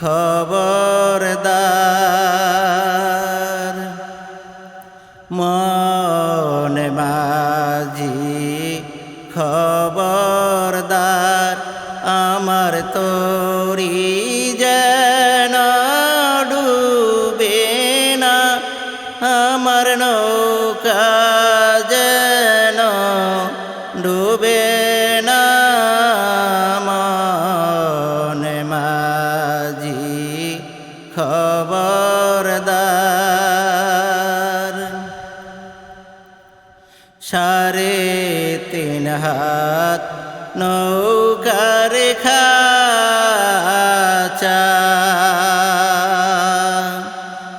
খবরদার। মন মাঝি খবরদার আমার তোরি যেন ডুবে না আমার নৌকা যেন ডুবে না। সাড়ে তিন হাত নৌকার খাচা।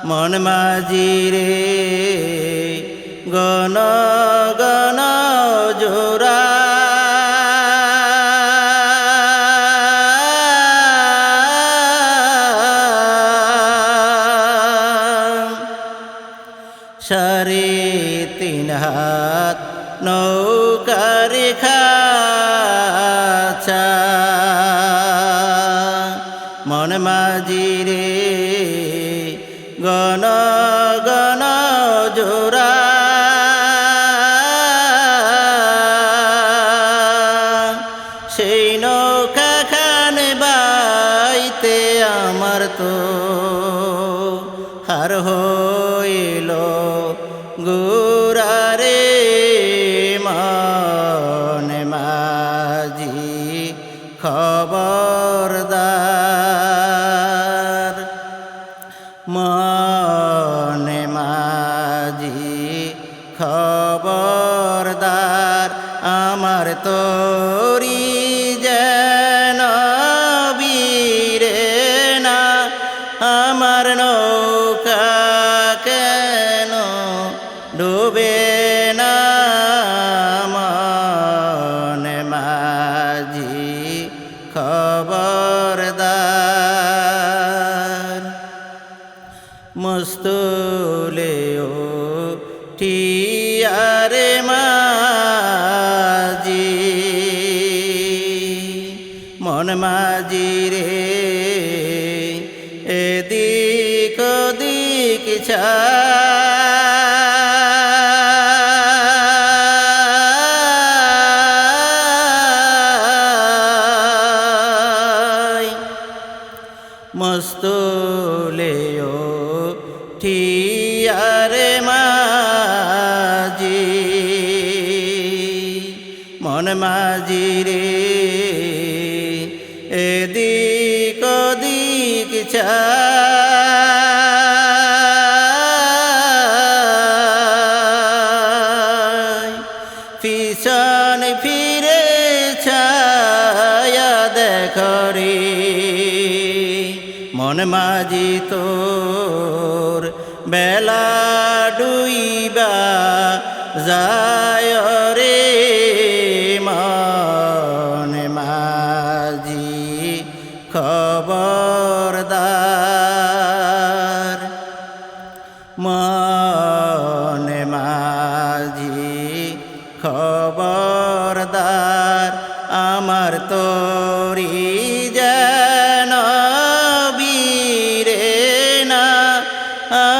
মন মাঝিরে গণ গণ জোড়া সাড়ে তিন হাত নৌকার খাচা। মন মাঝিরে গণ গণ জোড়া। সেই নৌকা খান বাইতে আমার তো হার হইল। গুরারে মন মাঝি খবরদার। মন মাঝি খবরদার। আমার তোরি মস্তুলেও টিয়ারে মাজি। মন মাজি রে এদিক দিক ছাই মস্তুলেও ঠিয়ারে মাজি মন মাজি রে এদিক দিক ছাই মন মাঝি তোর, বেলা ডুইবা যায় রে মন মাঝি খবরদার। মন মাঝি খবরদার, আমার তোরি